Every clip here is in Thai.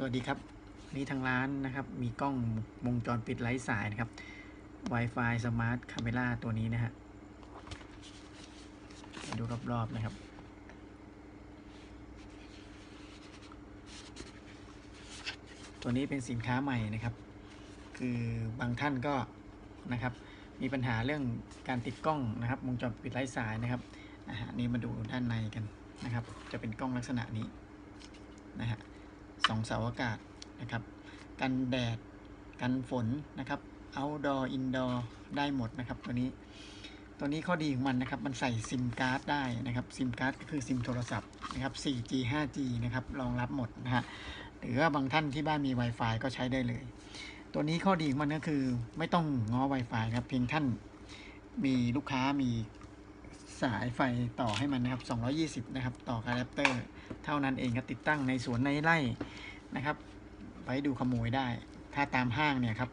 สวัสดีครับนนี้ทางร้านนะครับ มีกล้องวงจรปิดไร้สายนะครับ Wi-Fi Smart Camera ตัวนี้นะฮะดูรอบ ๆ นะครับ ตัวนี้เป็นสินค้าใหม่นะครับ คือบางท่านก็นะครับ มีปัญหาเรื่องการติดกล้องนะครับวงจรปิดไร้สายนะครับอะฮะนี่มาดูด้านในกันนะครับ จะเป็นกล้องลักษณะนี้นะฮะ สองเสาอากาศนะครับ กันแดด กันฝนนะครับ outdoor indoor ได้หมดนะครับตัวนี้ตัวนี้ข้อดีของมันนะครับ มันใส่ซิมการ์ดได้นะครับ ซิมการ์ดก็คือซิมโทรศัพท์นะครับ 4G 5G นะครับ รองรับหมดนะฮะ หรือว่าบางท่านที่บ้านมี Wi-Fi ก็ใช้ได้เลย ตัวนี้ข้อดีของมันก็คือไม่ต้องง้อ Wi-Fi ครับ เพียงท่านมีลูกค้ามี สายไฟต่อให้มันนะครับ 220 นะครับ ต่ออะแดปเตอร์ เท่านั้นเองครับติดตั้งในสวนในไร่นะครับ ไปดูขโมยได้ ถ้าตามห้างเนี่ยครับ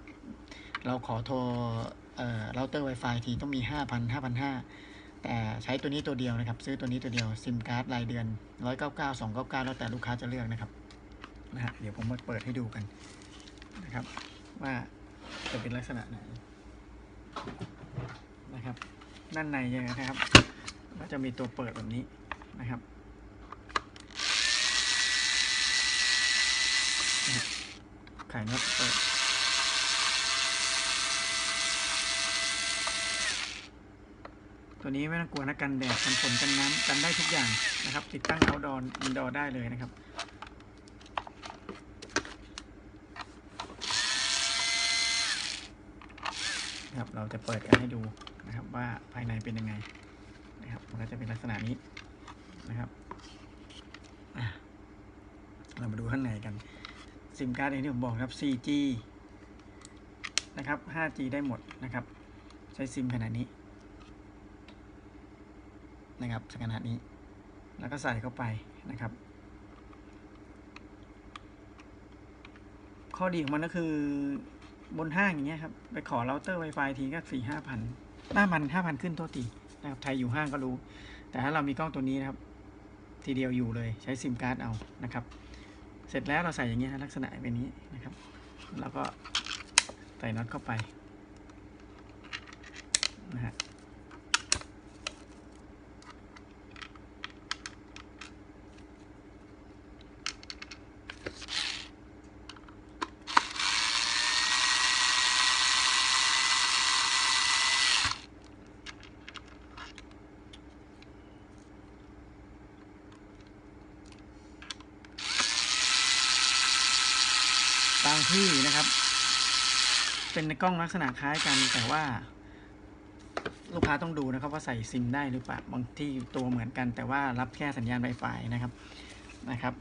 เราขอโทรเอ่อเราเตอร์ Wi-Fi ทีต้องมี 5,000 5,500 แต่ใช้ตัวนี้ตัวเดียวนะครับ ซื้อตัวนี้ตัวเดียวซิมการ์ดรายเดือน 199 299 แล้วแต่ลูกค้าจะเลือกนะครับนะฮะเดี๋ยวผมมาเปิดให้ดูกันนะครับ ว่าจะเป็นลักษณะไหนนะครับ ด้านในเนี่ยนะครับ ก็จะมีตัวเปิดแบบนี้นะครับ ไขน็อตเปิด ตัวนี้ไม่ต้องกลัวนะกันแดดกันฝนกันน้ำกันได้ทุกอย่างนะครับ ติดตั้ง outdoor indoor ได้เลยนะครับครับ เราจะเปิดกันให้ดู นะครับว่าภายในเป็นยังไงนะครับมันก็จะเป็นลักษณะนี้นะครับเรามาดูข้างในกันซิมการ์ดอย่างที่ผมบอกครับ 4G นะครับ 5G ได้หมดนะครับ ใช้ซิมขนาดนี้นะครับขนาดนี้ แล้วก็ใส่เข้าไปนะครับ ข้อดีของมันก็คือบนห้างอย่างเงี้ยครับ ไปขอเราเตอร์ Wi-Fi ทีก็สี่ห้าพัน ห้าพันห้าพันขึ้นโทษทีนะครับไทยอยู่ห้างก็รู้ แต่ถ้าเรามีกล้องตัวนี้นะครับ ทีเดียวอยู่เลยใช้ซิมการ์ดเอานะครับ เสร็จแล้วเราใส่อย่างเงี้ยลักษณะเป็นนี้นะครับ แล้วก็ใส่น็อตเข้าไปนะฮะ บางที่นะครับ เป็นกล้องลักษณะคล้ายกันแต่ว่า ลูกค้าต้องดูนะครับว่าใส่ซิมได้หรือเปล่าบางที่ตัวเหมือนกัน แต่ว่ารับแค่สัญญาณ Wi-Fi นะครับนะครับ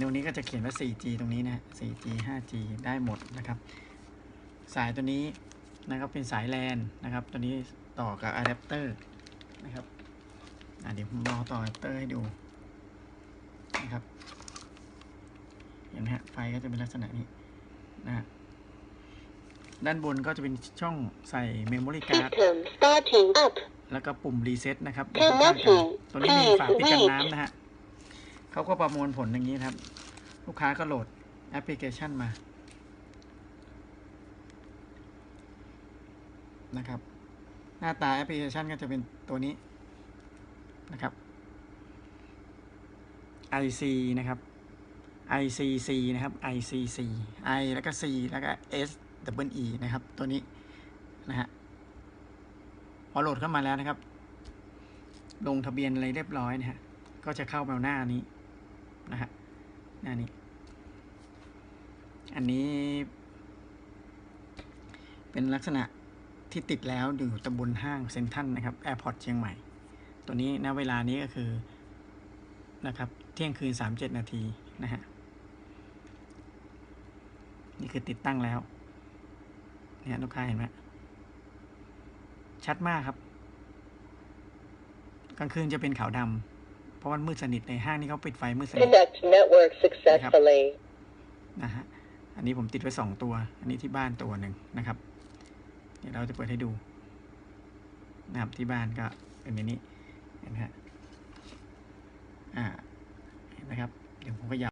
ตรงนี้ก็จะเขียนว่า 4G ตรงนี้นะ 4G 5G ได้หมดนะครับ สายตัวนี้นะครับเป็นสายแลนนะครับ ตัวนี้ต่อกับอะแดปเตอร์นะครับเดี๋ยวผมลองต่ออะแดปเตอร์ให้ดูนะครับ เห็นไหมฮะไฟก็จะเป็นลักษณะนี้นะฮะด้านบนก็จะเป็นช่องใส่เมมโมรี่การ์ด System starting up. แล้วก็ปุ่มรีเซ็ตนะครับ Connecting ตัวนี้มีฝาปิดกัน Please น้ำนะฮะเขาก็ประมวลผลอย่างนี้นะครับ ลูกค้าก็โหลดแอปพลิเคชันมา นะครับ หน้าตาแอปพลิเคชันก็จะเป็นตัวนี้นะครับ IC นะครับ ICC นะครับ ICC I แล้วก็ C แล้วก็ S double E นะครับ ตัวนี้นะฮะพอโหลดเข้ามาแล้วนะครับ ลงทะเบียนอะไรเรียบร้อยนะฮะ ก็จะเข้ามาหน้านี้นะฮะ หน้านี้ อันนี้ เป็นลักษณะที่ติดแล้วอยู่ตำบลห้างเซ็นทรัลนะครับแอร์พอร์ตเชียงใหม่ ตัวนี้ณเวลานี้ก็คือนะครับ เที่ยงคืนสามเจ็ดนาทีนะฮะ นี่คือติดตั้งแล้ว เนี่ยลูกค้าเห็นไหมชัดมากครับ กลางคืนจะเป็นขาวดำเพราะมันมืดสนิทในห้างนี่เขาปิดไฟมืดสนิท Connect network successfully. นะฮะอันนี้ผมติดไว้สองตัว อันนี้ที่บ้านตัวหนึ่งนะครับ เดี๋ยวเราจะเปิดให้ดูนะครับที่บ้านก็เป็นแบบนี้เห็นไหมฮะอ่าเห็นไหมครับ เดี๋ยวผมก็ยาว